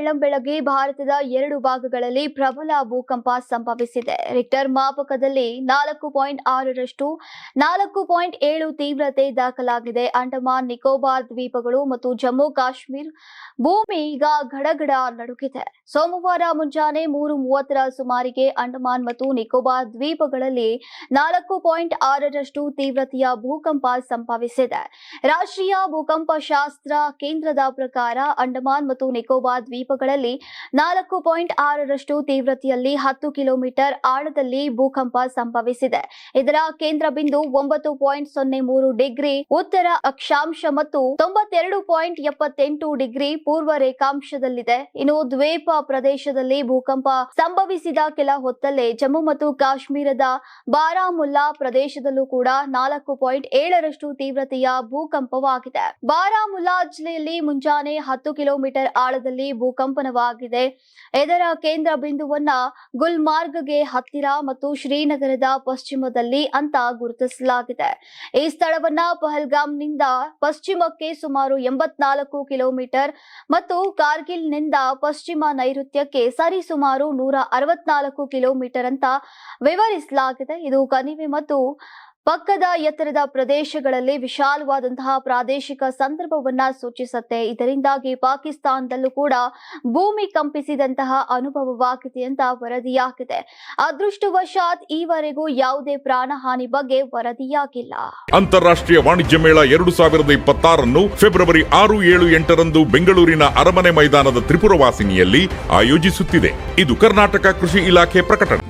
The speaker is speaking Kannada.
ಬೆಳ್ಳಂಬೆಳಗ್ಗೆ ಭಾರತದ ಎರಡು ಭಾಗಗಳಲ್ಲಿ ಪ್ರಬಲ ಭೂಕಂಪ ಸಂಭವಿಸಿದೆ. ರಿಕ್ಟರ್ ಮಾಪಕದಲ್ಲಿ ನಾಲ್ಕು ಪಾಯಿಂಟ್ ಆರರಷ್ಟು, ನಾಲ್ಕು ಪಾಯಿಂಟ್ ಏಳು ತೀವ್ರತೆ ದಾಖಲಾಗಿದೆ. ಅಂಡಮಾನ್, ನಿಕೋಬಾರ್ ದ್ವೀಪಗಳು ಮತ್ತು ಜಮ್ಮು ಕಾಶ್ಮೀರ ಭೂಮಿ ಈಗ ಗಡಗಡ ನಡುಗಿದೆ. ಸೋಮವಾರ ಮುಂಜಾನೆ ಮೂರು ಮೂವತ್ತರ ಸುಮಾರಿಗೆ ಅಂಡಮಾನ್ ಮತ್ತು ನಿಕೋಬಾರ್ ದ್ವೀಪಗಳಲ್ಲಿ ನಾಲ್ಕು ಪಾಯಿಂಟ್ ಆರರಷ್ಟು ತೀವ್ರತೆಯ ಭೂಕಂಪ ಸಂಭವಿಸಿದೆ. ರಾಷ್ಟ್ರೀಯ ಭೂಕಂಪ ಶಾಸ್ತ್ರ ಕೇಂದ್ರದ ಪ್ರಕಾರ ಅಂಡಮಾನ್ ಮತ್ತು ನಿಕೋಬಾರ್ ದ್ವೀಪಗಳಲ್ಲಿ ನಾಲ್ಕು ಪಾಯಿಂಟ್ ಆರರಷ್ಟು ತೀವ್ರತೆಯಲ್ಲಿ ಹತ್ತು ಕಿಲೋಮೀಟರ್ ಆಳದಲ್ಲಿ ಭೂಕಂಪ ಸಂಭವಿಸಿದೆ. ಇದರ ಕೇಂದ್ರ ಬಿಂದು ಒಂಬತ್ತು ಪಾಯಿಂಟ್ ಸೊನ್ನೆ ಮೂರು ಡಿಗ್ರಿ, ಉತ್ತರ ಅಕ್ಷಾಂಶ ಮತ್ತು ತೊಂಬತ್ತೆರಡು ಪಾಯಿಂಟ್ ಎಪ್ಪತ್ತೆಂಟು ಡಿಗ್ರಿ ಪೂರ್ವ ರೇಖಾಂಶದಲ್ಲಿದೆ. ಇನ್ನು ದ್ವೀಪ ಪ್ರದೇಶದಲ್ಲಿ ಭೂಕಂಪ ಸಂಭವಿಸಿದ ಕೆಲ ಹೊತ್ತಲ್ಲೇ ಜಮ್ಮು ಮತ್ತು ಕಾಶ್ಮೀರದ ಬಾರಾಮುಲ್ಲಾ ಪ್ರದೇಶದಲ್ಲೂ ಕೂಡ ನಾಲ್ಕು ಪಾಯಿಂಟ್ ಏಳರಷ್ಟು ತೀವ್ರತೆಯ ಭೂಕಂಪವಾಗಿದೆ. ಬಾರಾಮುಲ್ಲಾ ಜಿಲ್ಲೆಯಲ್ಲಿ ಮುಂಜಾನೆ ಹತ್ತು ಕಿಲೋಮೀಟರ್ ಆಳದಲ್ಲಿ ಭೂಕಂಪನವಾಗಿದೆ ಇದರ ಕೇಂದ್ರ ಬಿಂದುವನ್ನ ಗುಲ್ಮಾರ್ಗ್ಗೆ ಹತ್ತಿರ ಮತ್ತು ಶ್ರೀನಗರದ ಪಶ್ಚಿಮದಲ್ಲಿ ಅಂತ ಗುರುತಿಸಲಾಗಿದೆ. ಈ ಸ್ಥಳವನ್ನ ಪಹಲ್ಗಾಮ್ನಿಂದ ಪಶ್ಚಿಮಕ್ಕೆ ಸುಮಾರು ಎಂಬತ್ನಾಲ್ಕು ಕಿಲೋಮೀಟರ್ ಮತ್ತು ಕಾರ್ಗಿಲ್ನಿಂದ ಪಶ್ಚಿಮ ನೈಋತ್ಯಕ್ಕೆ ಸರಿಸುಮಾರು ನೂರ ಅರವತ್ನಾಲ್ಕು ಕಿಲೋಮೀಟರ್ ಅಂತ ವಿವರಿಸಲಾಗಿದೆ. ಇದು ಕಣಿವೆ ಮತ್ತು ಪಕ್ಕದ ಎತ್ತರದ ಪ್ರದೇಶಗಳಲ್ಲಿ ವಿಶಾಲವಾದಂತಹ ಪ್ರಾದೇಶಿಕ ಸಂದರ್ಭವನ್ನ ಸೂಚಿಸುತ್ತೆ. ಇದರಿಂದಾಗಿ ಪಾಕಿಸ್ತಾನದಲ್ಲೂ ಕೂಡ ಭೂಮಿ ಕಂಪಿಸಿದಂತಹ ಅನುಭವವಾಗಿದೆ ಅಂತ ವರದಿಯಾಗಿದೆ. ಅದೃಷ್ಟವಶಾತ್ ಈವರೆಗೂ ಯಾವುದೇ ಪ್ರಾಣಹಾನಿ ಬಗ್ಗೆ ವರದಿಯಾಗಿಲ್ಲ. ಅಂತಾರಾಷ್ಟ್ರೀಯ ವಾಣಿಜ್ಯ ಮೇಳ ಎರಡು ಸಾವಿರದ ಇಪ್ಪತ್ತಾರನ್ನು ಫೆಬ್ರವರಿ ಆರು ಏಳು ಎಂಟರಂದು ಬೆಂಗಳೂರಿನ ಅರಮನೆ ಮೈದಾನದ ತ್ರಿಪುರವಾಸಿನಿಯಲ್ಲಿ ಆಯೋಜಿಸುತ್ತಿದೆ. ಇದು ಕರ್ನಾಟಕ ಕೃಷಿ ಇಲಾಖೆ ಪ್ರಕಟಣೆ.